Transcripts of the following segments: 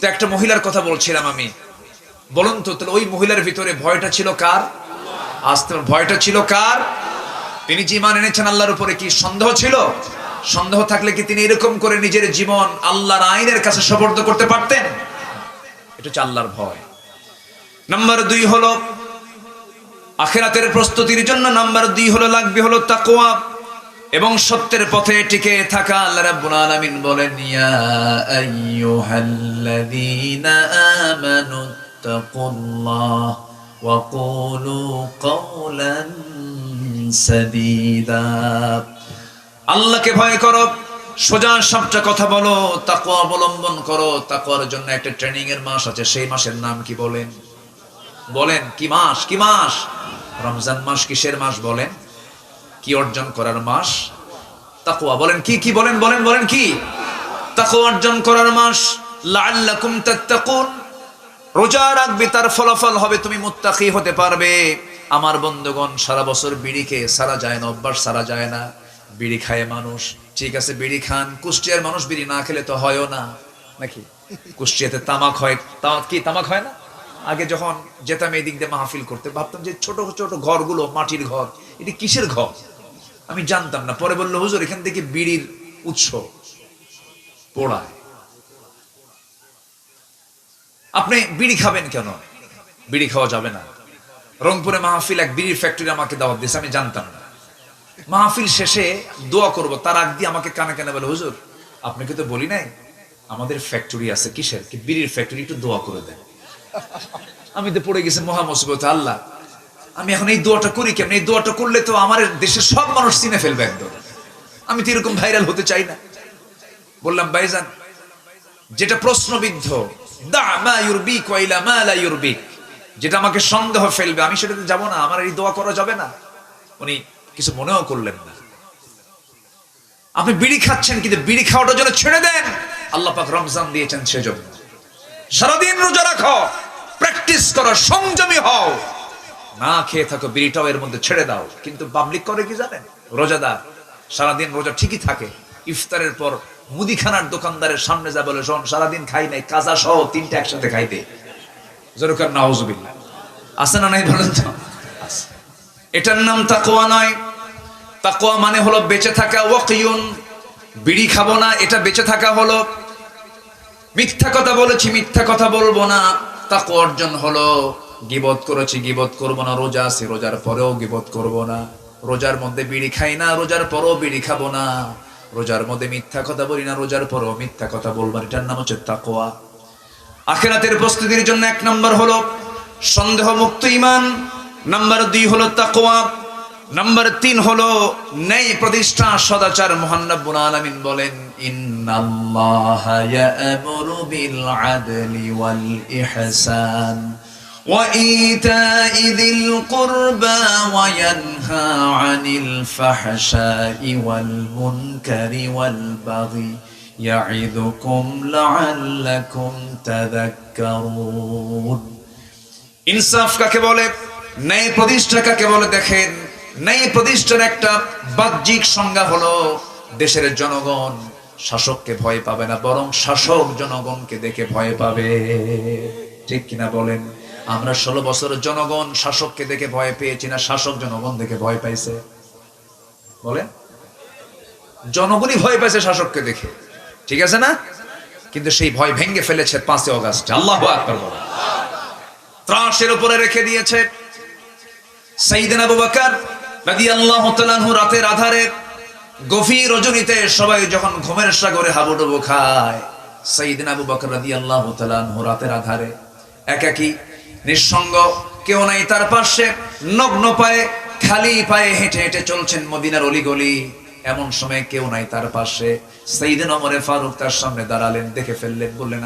তো একটা মহিলার কথা বলছিলাম আমি। বলুন তো, তাহলে ওই মহিলার ভিতরে ভয়টা ছিল কার? আসতে ভয়টা ছিল কার? তিনি ইমান এনেছেন আল্লাহর উপরে কি সন্দেহ ছিল? সন্দেহ থাকলে কি তিনি এরকম করে নিজের জীবন আল্লাহর আইনের কাছে সবর্দ করতে পারতেন? এটা হচ্ছে আল্লাহর ভয়। নাম্বার দুই হলো, আখেরাতের প্রস্তুতির জন্য নাম্বার দুই হলো, লাগবে হলো তাকওয়া। এবং সত্যের পথে টিকে থাকা আল্লাহ রাব্বুল আলামিন বলেন, ইয়া আইয়ুহাল্লাযীনা আমানু তাকুল্লাহ ওয়া কুলু কওলান সাদীদা। আল্লাহকে ভয় করো, সোজা সবটা কথা বলো, তাকওয়া অবলম্বন করো। তাকওয়ার জন্য একটা ট্রেনিং এর মাস আছে, সেই মাসের নাম কি বলেন? বলেন, কি মাস? কি মাস? রমজান মাস কিসের মাস বলেন? কি অর্জন করার মাস? তাকুয়া বলেন কি কি বলেন বলেন বলেন কি? তাকওয়া অর্জন করার মাস, লাআল্লাকুম তাত্তাকুন। রোজা রাখবে, তার ফলাফল হবে, তুমি মুত্তাকি হতে পারবে। আমার বন্ধুগণ, সারা বছর বিড়ি খেয়ে সারা যায় না, অভ্যাস সারা যায় না। বিড়ি খায় মানুষ, ঠিক আছে, বিড়ি খান। কুষ্টিয়ার মানুষ বিড়ি না খেলে তো হয়ও না, নাকি? কুষ্টিয়াতে তামাক হয়, তামাক কি, তামাক হয় না? আগে যখন যেতাম এই দিক দিয়ে মাহফিল করতে, ভাবতাম যে ছোট ছোট ঘরগুলো, মাটির ঘর, এটি কিসের ঘর? আমি জানতাম না। পরে বলল, হুজুর, এখান থেকে বিড়ির উৎস পোড়ায়। আপনি বিড়ি খাবেন কেন? বিড়ি খাওয়া যাবে না। রংপুরে মাহফিল এক বিড়ির ফ্যাক্টরি আমাকে দাওয়াত দিয়েছে, আমি জানতাম না। মাহফিল শেষে দোয়া করব, তার আগ দিয়ে আমাকে কানে কানে বলে, হুজুর, আপনাকে তো বলি নাই, আমাদের ফ্যাক্টরি আছে কিসের? কি বিড়ির ফ্যাক্টরি একটু দোয়া করে দেন। আমি তো পড়ে গেছি মহা আল্লাহ আমি এখন এই দোয়াটা করি কেমন? এই দোয়াটা করলে তো আমার দেশের সব মানুষ চিনে ফেলবে একদম। আমি তো এরকম ভাইরাল হতে চাই না। বললাম, ভাইজান, যেটা প্রশ্নবিদ্ধ যেটা আমাকে সন্দেহ ফেলবে, আমি সেটাতে যাব না, আমার এই দোয়া করা যাবে না। উনি কিছু মনেও করলেন না। আপনি বিড়ি খাচ্ছেন কিন্তু বিড়ি খাওয়াটা যেন ছেড়ে দেন। আল্লাহ পাক রমজান দিয়েছেন সেজন্য। সারাদিন রোজা রাখো, প্র্যাকটিস করো, সংযমী হও। না খেয়ে থাকো, বিড়িটাও এর মধ্যে ছেড়ে দাও। কিন্তু পাবলিক করে কি জানেন? রোজাদার, সারাদিন রোজা ঠিকই থাকে। ইফতারের পর মুদিখানার দোকানদারের সামনে যা বলে, শোন, সারাদিন খাই নাই, কাজা সহ তিনটা একসাথে খাইতে জরুকার নাউজুবিল্লাহ। আছে না নাই বলেন তো? এটার নাম তাকোয়া নয়। তাকোয়া মানে হলো বেঁচে থাকা, ওয়াকিউন, বিড়ি খাব না, এটা বেঁচে থাকা হলো। মিথ্যা কথা বলেছি, মিথ্যা কথা বলব না। তাকো অর্জন হলো গিবত করেছি, গিবত করব না, রোজা আছে, রোজার পরেও গিবত করব না। রোজার মধ্যে বিড়ি খাই না, রোজার পরেও বিড়ি খাব না। রোজার মধ্যে মিথ্যা কথা বলি না, রোজার পরেও মিথ্যা কথা বলব এটার নাম হচ্ছে তাকোয়া আখেরাতের প্রস্তুতির জন্য এক নম্বর হলো সন্দেহ মুক্ত ইমান নাম্বার দুই হলো তাকোয়া নাম্বার তিন হলো নেই প্রতিষ্ঠা, সদাচার মোহান্নবুল আলামিন বলেন, ইন্নাল্লাহা বিল আদলি ওয়াল ইহসান। وإيتاء ذي القربى وينهى عن الفحشاء والمنكر والبغي يعظكم لعلكم تذكرون ইনসাফ কাকে বলে ন্যায় প্রতিষ্ঠা কাকে বলে দেখেন ন্যায় প্রতিষ্ঠার একটা বাহ্যিক সংজ্ঞা হলো দেশের জনগণ শাসককে ভয় পাবে না বরং শাসক জনগণকে দেখে ভয় পাবে ঠিক কিনা বলেন আমরা ষোলো বছরের জনগণ শাসককে দেখে ভয় পেয়েছি না, শাসক জনগণ দেখে ভয় পাইছে। বলে জনগণই ভয় পাইছে শাসককে দেখে। ঠিক আছে না? কিন্তু সেই ভয় ভেঙে ফেলেছে পাঁচই অগাস্ট। আল্লাহ ত্রাসের উপরে রেখে দিয়েছে। সাইদিন আবু বকর রাতের আধারে গভীর রজনীতে সবাই যখন ঘুমের সাগরে হাবুডুবু খায় সাইদিন আবু বকর রাদিয়াল্লাহু তাআলাহু রাতের আধারে, একাকী নিঃসঙ্গ, কেউ নাই তার পাশে, নগ্ন পায়ে, খালি পায়ে হেঁটে হেঁটে চলছেন মদিনার অলিগলি। এমন সময় কেউ নাই তার পাশে। সাইদিন অমরে ফারুক তার সামনে দাঁড়ালেন, দেখে ফেললেন, বললেন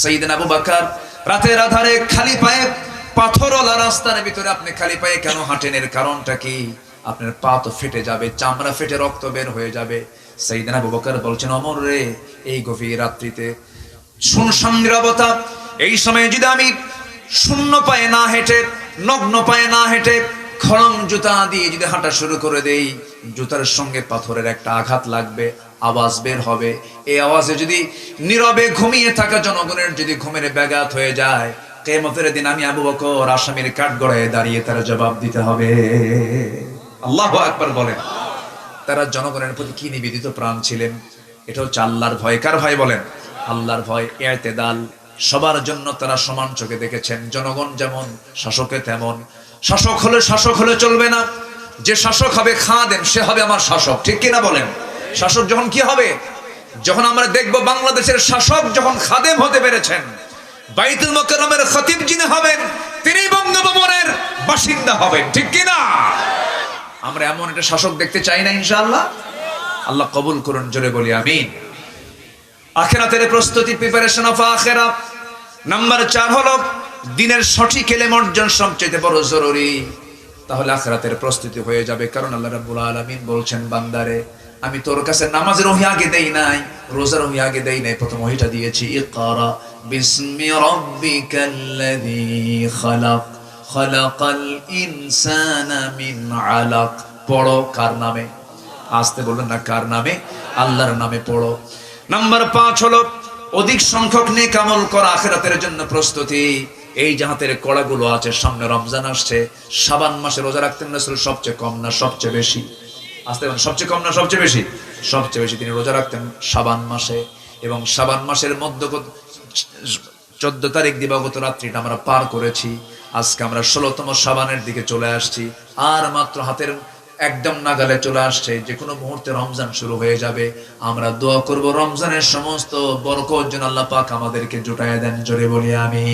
সাইদিন আবু বকর, রাতের আধারে খালি পায়ে, পাথরওয়ালা রাস্তার ভিতরে আপনি খালি পায়ে কেন হাঁটেন? এর কারণটা কি? আপনার পা তো ফেটে যাবে, চামড়া ফেটে রক্ত বের হয়ে যাবে। সেইদিন আবু বকর বলছেন, অমর রে, এই গভীর রাত্রিতে শুনশান নিরবতা, এই সময়ে যদি আমি শূন্য পায়ে না হেঁটে, নগ্ন পায়ে না হেঁটে খড়ম জুতা দিয়ে যদি হাঁটা শুরু করে দেই, জুতার সঙ্গে পাথরের একটা আঘাত লাগবে, আওয়াজ বের হবে। এই আওয়াজে যদি নীরবে ঘুমিয়ে থাকা জনগণের যদি ঘুমের ব্যাঘাত হয়ে যায় কেমতের দিন আমি আবু বকর আসামির কাঠ গড়ায় দাঁড়িয়ে তার জবাব দিতে হবে। আল্লাহ একবার বলেন। তারা জনগণের প্রতি কি নিবেদিত প্রাণ ছিলেন? এটা হচ্ছে আল্লাহর ভয়। কার ভয় বলেন? আল্লাহর ভয়, এতেদাল। সবার জন্য তারা সমান চোখে দেখেছেন। জনগণ যেমন, শাসকে তেমন। শাসক হলে শাসক হলে চলবে না। যে শাসক হবে খাদেম, সে হবে আমার শাসক। ঠিক কিনা বলেন? শাসক যখন কি হবে? যখন আমরা দেখব বাংলাদেশের শাসক যখন খাদেম হতে পেরেছেন, বাইতুল মোকাররমের খতিব যিনি হবেন, তিনি বঙ্গভবনের বাসিন্দা হবেন। ঠিক কিনা? আমরা এমন একটা শাসক দেখতে চাই না ইনশাআল্লাহ? আল্লাহ কবুল করুন, জোরে বলি, আমিন। আখেরাতের প্রস্তুতি প্রিপারেশন অফ আখেরা। নাম্বার চার হলো, দিনের সঠিক এলেম অর্জন সবচেয়ে বড় জরুরি। তাহলে আখেরাতের প্রস্তুতি হয়ে যাবে, কারণ আল্লাহ রাব্বুল আলামিন বলছেন, বান্দারে, আমি তোর কাছে নামাজের ওহি আগে দেই নাই, রোজার ওহি আগে দেই নাই, প্রথম ওহিটা দিয়েছি, ইকরা, বিসমি রাব্বিকাল্লাযী খালাক, খালাকাল ইনসানা মিন আলাক পড়ো কার নামে? আসতে বলবেন না, কার নামে? আল্লাহর নামে পড়ো। নাম্বার পাঁচ হলো, অধিক সংখ্যক নিয়ে কামল করা আখেরাতের জন্য প্রস্তুতি। এই জাহাতের কড়াগুলো আছে, সামনে রমজান আসছে, সাবান মাসে রোজা রাখতেন রাসূল সবচেয়ে কম না সবচেয়ে বেশি? আসতে বলেন সবচেয়ে কম না সবচেয়ে বেশি? সবচেয়ে বেশি তিনি রোজা রাখতেন সাবান মাসে এবং সাবান মাসের মধ্যে চোদ্দ তারিখ দিবাগত রাত্রিটা আমরা পার করেছি। আজকে আমরা ষোলোতম সাবানের দিকে চলে আসছি। আর মাত্র হাতের একদম নাগালে চলে আসছে। যে কোনো মুহূর্তে রমজান শুরু হয়ে যাবে। আমরা দোয়া করব রমজানের সমস্ত বরকত যেন আল্লাহ পাক আমাদেরকে জোটায় দেন। জোরে বলি আমি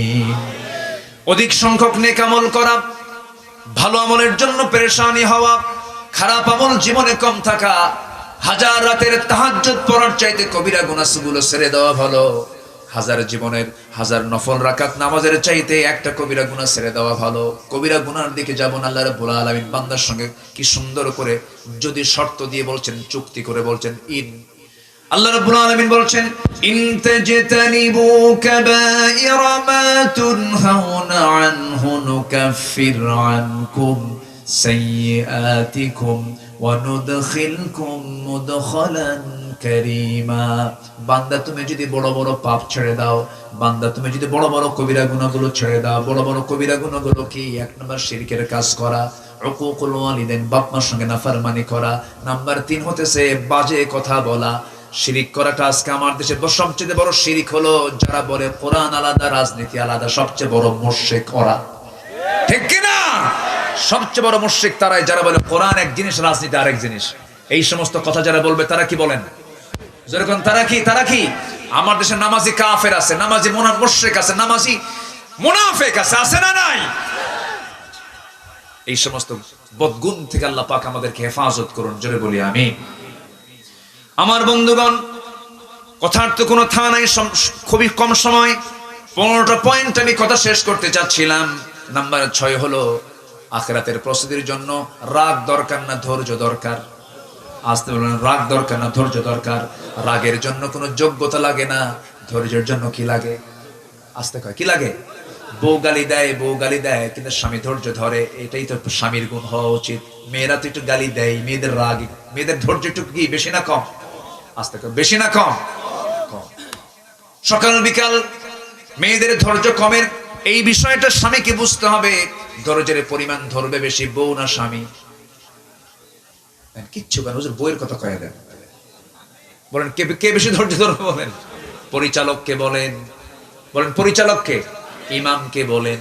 অধিক সংখ্যক নেক আমল করা, ভালো আমলের জন্য পেরেশানি হওয়া, খারাপ আমল জীবনে কম থাকা, হাজার রাতের তাহাজ্জুদ পড়ার চাইতে কবিরা গুনাহগুলো ছেড়ে দেওয়া ভালো। হাজার জীবনের হাজার নফল রাকাত নামাজের চাইতে একটা কবিরা গুনাহ ছেড়ে দেওয়া ভালো। কবিরা গুনার দিকে যাব না, আল্লাহ রাব্বুল আলামিন বান্দার সঙ্গে কি সুন্দর করে যদি শর্ত দিয়ে বলছেন, চুক্তি করে বলছেন, ইন। আল্লাহ রাব্বুল আলামিন বলছেন, ইন তাজতানিবু কাবাইরা মা তুনহাউনা বান্দা, তুমি যদি বড় বড় পাপ ছেড়ে দাও, বান্দা, তুমি যদি বড় বড় কবিরা গুনাহগুলো ছেড়ে দাও, বড় বড় কবিরা গুনাহগুলো কি? এক নম্বর শিরকের কাজ করা, উকুকুল ওয়ালিদাইন, বাপ মার সঙ্গে নাফরমানি করা। নাম্বার তিন হতেছে বাজে কথা বলা। শিরিক করাটা আজকে আমার দেশে সবচেয়ে বড় শিরিক হলো যারা বলে কোরআন আলাদা, রাজনীতি আলাদা, সবচেয়ে বড় মোর্শেক করা ঠিক কিনা? সবচেয়ে বড় মুশরিক তারাই, যারা বলে কোরআন এক জিনিস, রাজনীতি আরেক জিনিস। এই সমস্ত কথা যারা বলবে, তারা কি বলেন? যেরকম তারা কি তারা কি? আমার দেশে নামাজি কাফের আছে, নামাজি মোনা মুশরিক আছে, নামাজি মুনাফেক আছে আছে না নাই? এই সমস্ত বদগুণ থেকে আল্লাহ পাক আমাদেরকে হেফাজত করুন, জোরে বলি আমি আমার বন্ধুগণ, কথার তো কোনো থা নাই খুবই কম সময়। পনেরোটা পয়েন্ট আমি কথা শেষ করতে চাচ্ছিলাম। নাম্বার ছয় হলো আখেরাতের প্রস্তুতির জন্য রাগ দরকার না ধৈর্য দরকার? আসতে বললেন রাগ দরকার না ধৈর্য দরকার? রাগের জন্য কোনো যোগ্যতা লাগে না? ধৈর্যের জন্য কি লাগে? আসতে কয়, কি লাগে? বউ গালি দেয়, বউ গালি দেয়, কিন্তু স্বামী ধৈর্য ধরে, এটাই তো স্বামীর গুণ হওয়া উচিত। মেয়েরা তো একটু গালি দেয়, মেয়েদের রাগ, মেয়েদের ধৈর্য একটু কি, বেশি না কম? আসতে কয়, বেশি না কম? কম। সকাল বিকাল, মেয়েদের ধৈর্য কমের এই বিষয়টা স্বামীকে বুঝতে হবে। ধৈর্যের পরিমাণ ধরবে বেশি, বউ না স্বামী। কিচ্ছু কেন হুজুর বইয়ের কথা কয়ে দেন। বলেন, কে কে বেশি ধৈর্য ধরবে বলেন? পরিচালককে বলেন। বলেন, পরিচালককে? ইমামকে বলেন।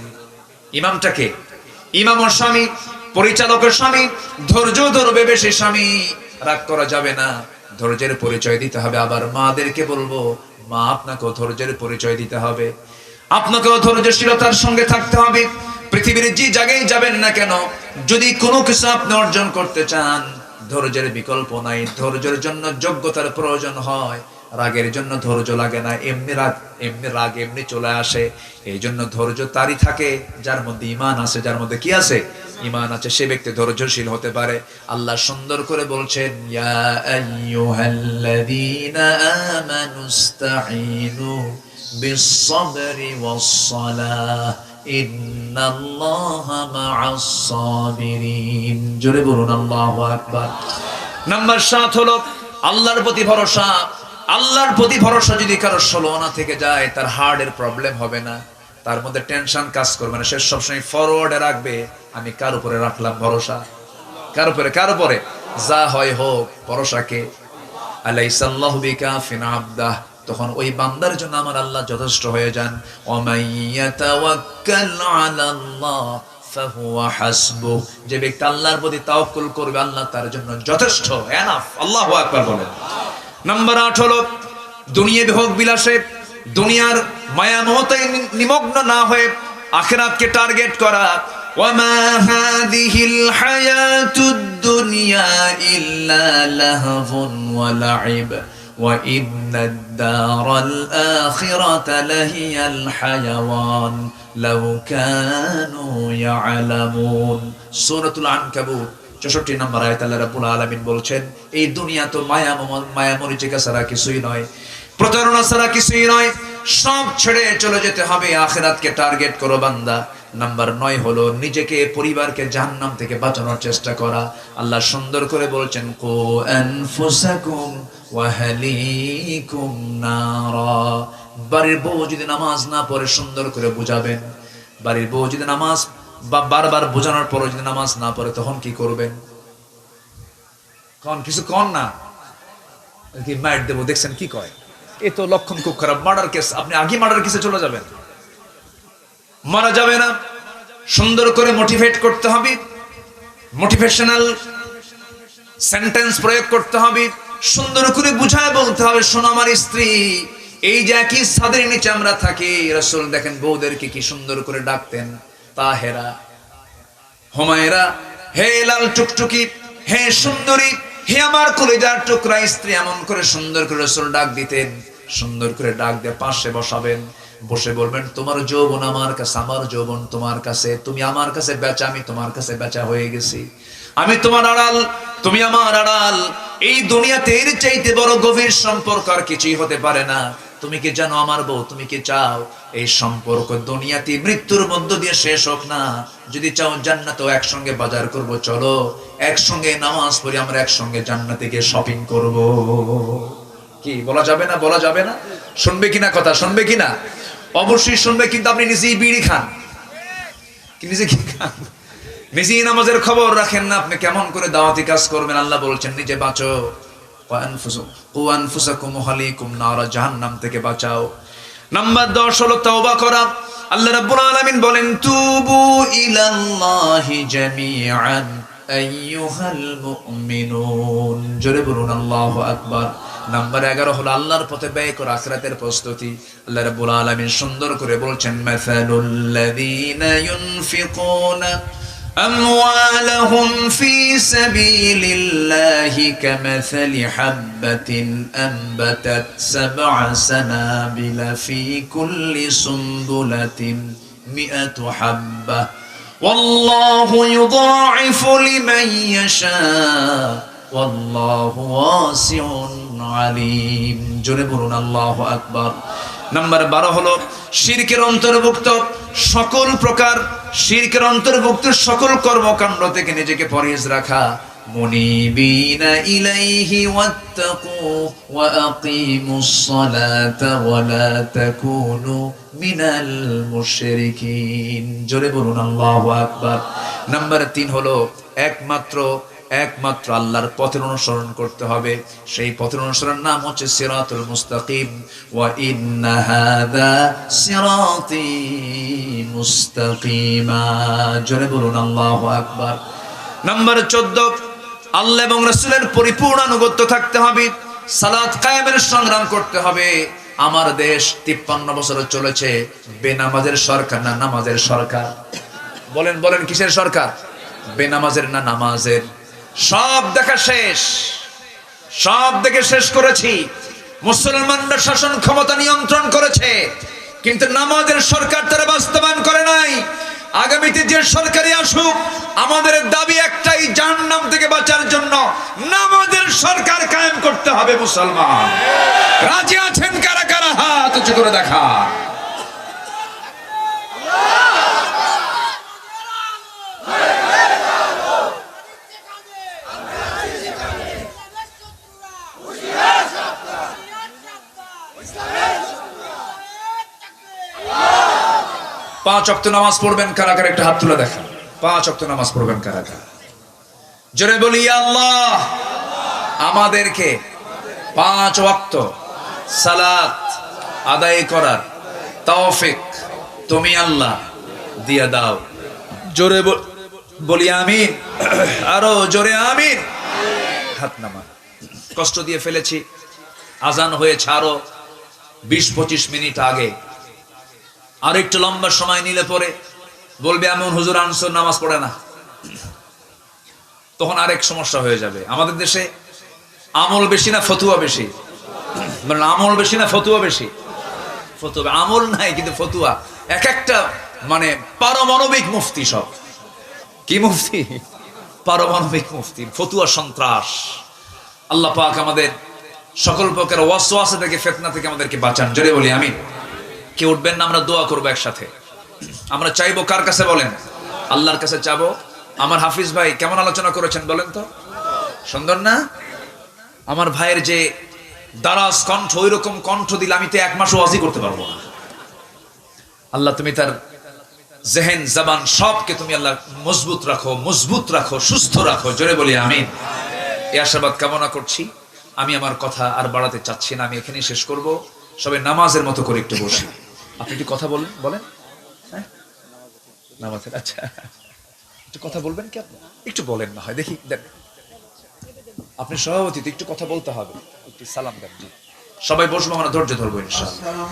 ইমামটা কে? ইমাম স্বামী পরিচালকের স্বামী, ধৈর্য ধরবে বেশি স্বামী। রাগ করা যাবে না। ধৈর্যের পরিচয় দিতে হবে। আবার মাদেরকে বলব, মা, আপনাকেও ধৈর্যের পরিচয় দিতে হবে। আপনাকেও ধৈর্যশীলতার সঙ্গে থাকতে হবে। পৃথিবীর যে জায়গায় যাবেন না কেন, যদি কোনো কিছু আপনি অর্জন করতে চান, ধৈর্যের বিকল্প নাই। ধৈর্যের জন্য যোগ্যতার প্রয়োজন হয়। রাগের জন্য ধৈর্য লাগে না। এমনি রাগ এমনি রাগ, এমনি চলে আসে। এই জন্য ধৈর্য তারই থাকে। যার মধ্যে ইমান আছে, যার মধ্যে কি আছে? ইমান আছে, সে ব্যক্তি ধৈর্যশীল হতে পারে। আল্লাহ সুন্দর করে বলছেন, ইয়া বিস-সাবরি ওয়াস-সালাহ ইন্নাল্লাহা মা'আস জোরে বলুন আল্লাহু আকবার। নাম্বার 7 হলো আল্লাহর প্রতি ভরসা। আল্লাহর প্রতি ভরসা যদি কারও ষোলো থেকে যায়, তার হার্টের প্রবলেম হবে না। তার মধ্যে টেনশন কাজ করবে না। সে সবসময় ফরওয়ার্ডে রাখবে। আমি কার উপরে রাখলাম ভরসা? কার উপরে? কার উপরে? যা হয় হোক ভরসাকে আলাইসাল্লাহু বিকাফিন আবদাহ। তখন ওই বান্দার জন্য আমার আল্লাহ যথেষ্ট হয়ে যান ওমাইয়াতাওয়াক্কাল আলাল্লাহ ফাহুয়া হাসবু যে ব্যক্তি আল্লাহর প্রতি তাওয়াক্কুল করবে আল্লাহ তার জন্য যথেষ্ট এনাফ আল্লাহু আকবার বলেন নাম্বার 8 হলো দুনিয়া ভোগ বিলাসে দুনিয়ার মায়া মোহতে নিমগ্ন না হয়ে আখিরাতকে টার্গেট করা وما هذه الحياة الدنيا إلا لهو ولعب وإن الدار الآخرة لهي الحيوان لو كانوا يعلمون سورة العنكبوت চৌষট্টি নম্বর আয়ত আল্লাহ রাব্বুল আলামিন বলছেন এই দুনিয়া তো মায়া মায়া মরিচিকা ছাড়া কিছুই নয় প্রতারণা ছাড়া কিছুই নয় সব ছেড়ে চলে যেতে হবে আখেরাতকে টার্গেট করো বান্দা নাম্বার নয় হলো নিজেকে, পরিবারকে জাহান্নাম থেকে বাঁচানোর চেষ্টা করা। আল্লাহ সুন্দর করে বলছেন, কো আনফুসাকুম ওয়াহলিকুম নারা। বাড়ির বউ যদি নামাজ না পড়ে, সুন্দর করে বুঝাবেন। বাড়ির বউ যদি নামাজ বা বারবার বোঝানোর পরও যদি নামাজ না পড়ে, তখন কি করবেন? কন, কিছু কন না? কি, মাইট দেবো, দেখছেন কি কয়? এ তো লক্ষণ খুব খারাপ, মার্ডার কেস, আপনি আগে মার্ডার কেসে চলে যাবেন। মারা যাবে না। সুন্দর করে মোটিভেট করতে হবে। মোটিভেশনাল সেন্টেন্স প্রয়োগ করতে হবে। সুন্দর করে বুঝায় বলতে হবে, শোনো আমার স্ত্রী, এই যে একই ছাদের নিচে আমরা থাকি, রসুল দেখেন বউদেরকে কি সুন্দর করে ডাকতেন। তাহেরা, হুমায়রা, হে লাল টুকটুকি, হে সুন্দরী, হে আমার কলিজার টুকরা স্ত্রী, এমন করে সুন্দর করে রসুল ডাক দিতেন। সুন্দর করে ডাক দিয়ে পাশে বসাবেন। বসে বলবেন, তোমার যৌবন আমার কাছে, আমার যৌবন তোমার কাছে, তুমি আমার কাছে বেচা, আমি তোমার কাছে বেচা হয়ে গেছি। আমি তোমার আড়াল, তুমি আমার আড়াল। এই দুনিয়াতে এর চাইতে বড় গভীর সম্পর্ক আর কিছুই হতে পারে না। তুমি কি জানো আমার বউ, তুমি কি চাও? এই সম্পর্ক দুনিয়াতে মৃত্যুর মধ্য দিয়ে শেষ হোক না। যদি চাও জান্নাতেও একসঙ্গে বাজার করব, চলো। একসঙ্গে নামাজ পড়ি আমরা একসঙ্গে জান্নাতে গিয়ে শপিং করব। কি, বলা যাবে না? বলা যাবে না? শুনবে কিনা কথা? শুনবে কিনা? অবশ্যই শুনবে, কিন্তু আপনি নিজেই বিড়ি খান। নিজে কি খান? নিজেই নামাজের খবর রাখেন না, আপনি কেমন করে দাওয়াতি কাজ করবেন? আল্লাহ বলছেন, নিজে বাঁচো। আল্লাহ ইলাল্লাহি জোরে বলুন নাম্বার এগারো হলো আল্লাহর পথে ব্যয় করা আখরাতের প্রস্তুতি আল্লাহ রাব্বুল আলামিন সুন্দর করে বলছেন মাসালুল্লাযীনা ইউনফিকুনা أموالهم في سبيل الله كمثل حبة أنبتت سبع سنابل في كل سنبلة مئة حبة والله يضاعف لمن يشاء والله واسع আলিম। জোরে বলুন, আল্লাহ আকবার। নাম্বার বারো হলো, শিরকের অন্তর্ভুক্ত সকল প্রকার শিরকের অন্তর্ভুক্ত সকল কর্মকাণ্ড থেকে নিজেকে পরহেজ রাখা। ওয়াত্তাকু ওয়া আকিমুস সালাতা ওয়া লা তাকুনু মিনাল মুশরিকিন। জোরে বলুন, আল্লাহু নাম্বার 3 হলো, একমাত্র একমাত্র আল্লাহর পথের অনুসরণ করতে হবে। সেই পথের অনুসরণ নাম হচ্ছে সিরাতুল মুস্তাকিম। ওয়া ইন্না হাদা সিরাতি মুস্তাকিমা। জোরে বলুন, আল্লাহু আকবার। নাম্বার 14 আল্লাহ এবং রাসূলের পরিপূর্ণ আনুগত্য থাকতে হবে। সালাত কায়েমের সংগ্রাম করতে হবে। আমার দেশ তিপ্পান্ন বছর চলেছে। বেনামাজের সরকার না নামাজের সরকার? বলেন বলেন, কিসের সরকার? বেনামাজের না নামাজের? সব দেখা শেষ। সব দেখে শেষ করেছি। মুসলমানরা শাসন ক্ষমতা নিয়ন্ত্রণ করেছে, কিন্তু নামাজের সরকার তারা বাস্তবায়ন করে নাই। আগামীতে যে সরকারি আসুক, আমাদের দাবি একটাই, জাহান্নাম থেকে বাঁচার জন্য নামাজের সরকার কায়েম করতে হবে মুসলমান। রাজি আছেন কারা কারা? হাত উঁচু করে দেখা। পাঁচ অক্ত নামাজ পড়বেন কারা একটা হাত তুলে দেখা পাঁচ অক্ত নামাজ পড়বেন কারা কারা জোরে বলি আল্লাহ! আমাদেরকে পাঁচ ওয়াক্ত সালাত আদায় করার তৌফিক তুমি আল্লাহ দিয়া দাও। জোরে বল- আমিন। আরও জোরে আমিন। হাত নামা কষ্ট দিয়ে ফেলেছি। আজান হয়েছে আরও বিশ পঁচিশ মিনিট আগে। আর একটু লম্বা সময় নিলে পরে বলবে, এমন হুজুর আনসর নামাজ পড়ে না। তখন আরেক সমস্যা হয়ে যাবে। আমাদের দেশে আমল বেশি না, ফতুয়া বেশি? মানে আমল বেশি না, ফতুয়া বেশি? ফতুয়া আমল নাই, কিন্তু ফতুয়া। এক একটা মানে পারমাণবিক মুফতি সব। কি মুফতি? পারমাণবিক মুফতি। ফতুয়া সন্ত্রাস। আল্লাহ পাক আমাদের সকল প্রকার ওয়াসওয়াসা থেকে, ফেতনা থেকে আমাদেরকে বাঁচান। জোরে বলি আমি কে উঠবেন না, আমরা দোয়া করব একসাথে। আমরা চাইব কার কাছে বলেন? আল্লাহর কাছে চাবো। আমার হাফিজ ভাই, কেমন আলোচনা করেছেন বলেন তো? সুন্দর না? আমার ভাইয়ের যে দারাজ কণ্ঠ ওই রকম কণ্ঠ দিলে আমি তো এক মাসও ওয়াজি করতে পারব না। আল্লাহ, তুমি তার জেহেন, জবান সবকে তুমি আল্লাহ মজবুত রাখো মজবুত রাখো, সুস্থ রাখো, জোরে বলি আমি এ আশাবাদ কামনা করছি। আমি আমার কথা আর বাড়াতে চাচ্ছি না, আমি এখানেই শেষ করব। সবাই নামাজের মতো করে একটু বসি। আপনি একটু কথা বলেন বলেন। হ্যাঁ? আচ্ছা। একটু কথা বলবেন কি আপনি? একটু বলেন না হয়, দেখি, দেন। আপনি সভাপতিতে একটু কথা বলতে হবে, একটু সালাম দেন। সবাই বসবো আমরা ধৈর্য ধরবো, ইনশাআল্লাহ।